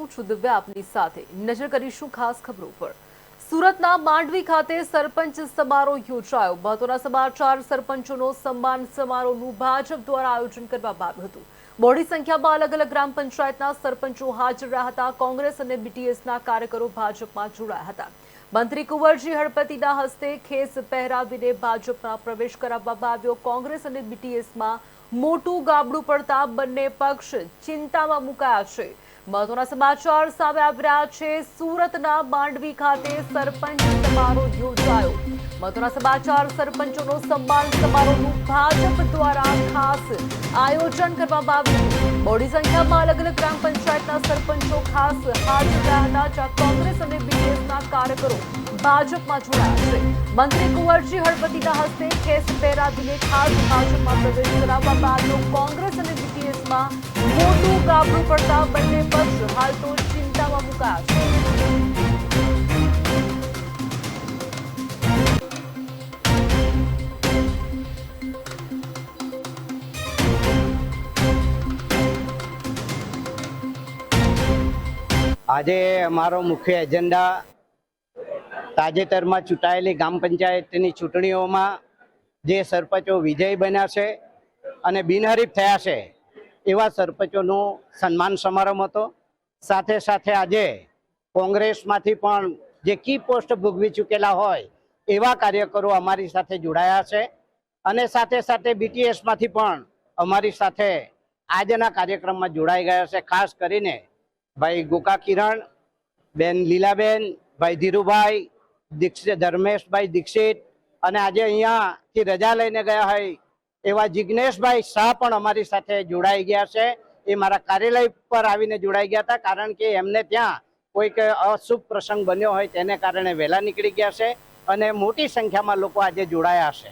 હું છું દિવ્યા આપની સાથે? નજર કરીશું ખાસ ખબરો પર સુરતના માંડવી ખાતે સરપંચ સમારોહ યોજાયો. મહત્વના સમાચાર, સરપંચોનો સન્માન સમારોહનું ભાજપ દ્વારા આયોજન કરવામાં આવ્યું હતું. મોડી સંખ્યામાં અલગ અલગ ગ્રામ પંચાયતના સરપંચો હાજર રહ્યા હતા. કોંગ્રેસ અને બીટીએસના કાર્યકરો ભાજપમાં જોડાયા હતા. મંત્રી કુંવરજી હળપતિના હસ્તે ખેસ પહેરાવીને ભાજપમાં પ્રવેશ કરાવવામાં આવ્યો. કોંગ્રેસ અને બીટીએસમાં મોટું ગાબડું પડતા બંને પક્ષ ચિંતામાં મુકાયા છે. મહત્વના સમાચાર સામે આવ્યા છે. સુરતના માંડવી ખાતે સરપંચ સમારોહ યોજાયો. મહત્વના સમાચાર, સરપંચોનો સન્માન સમારોહનું ભાજપ દ્વારા ખાસ આયોજન કરવામાં આવ્યું. મોટી સંખ્યામાં અલગ અલગ ગ્રામ પંચાયતના સરપંચો ખાસ હાજર રહ્યા હતા જ્યાં કોંગ્રેસ અને બીજેપીના કાર્યકરો ભાજપમાં જોડાયા છે. મંત્રી કુંવરજી હળપતિના હસ્તે કેસ પહેરાવીને ખાસ ભાજપમાં પ્રવેશ કરાવવા બાદ કોંગ્રેસ અને બીટીએસમાં મોટું ગાબડું પડતા બંને પક્ષ હાલ આજે અમારો મુખ્ય એજન્ડા તાજેતરમાં ચૂંટાયેલી ગ્રામ પંચાયતની ચૂંટણીઓમાં જે સરપંચો વિજય બન્યા છે અને બિનહરીફ થયા છે, એવા સરપંચોનું સન્માન સમારંભ હતો. સાથે સાથે આજે કોંગ્રેસમાંથી પણ જે કી પોસ્ટ ભોગવી ચૂકેલા હોય, એવા કાર્યકરો અમારી સાથે જોડાયા છે. અને સાથે સાથે બીટીએસમાંથી પણ અમારી સાથે આજના કાર્યક્રમમાં જોડાઈ ગયા છે, ખાસ કરીને ભાઈ ગોકા કિરણ, બેન લીલાબેન, ભાઈ ધીરુભાઈ, દીક્ષિત, ધર્મેશભાઈ દીક્ષિત, અને આજે અહીંયાથી રજા લઈને ગયા હોય એવા જિજ્ઞેશભાઈ શાહ પણ અમારી સાથે જોડાઈ ગયા છે. એ મારા કાર્યાલય પર આવીને જોડાઈ ગયા હતા, કારણ કે એમને ત્યાં કોઈક અશુભ પ્રસંગ બન્યો હોય તેને કારણે વહેલા નીકળી ગયા છે અને મોટી સંખ્યામાં લોકો આજે જોડાયા છે.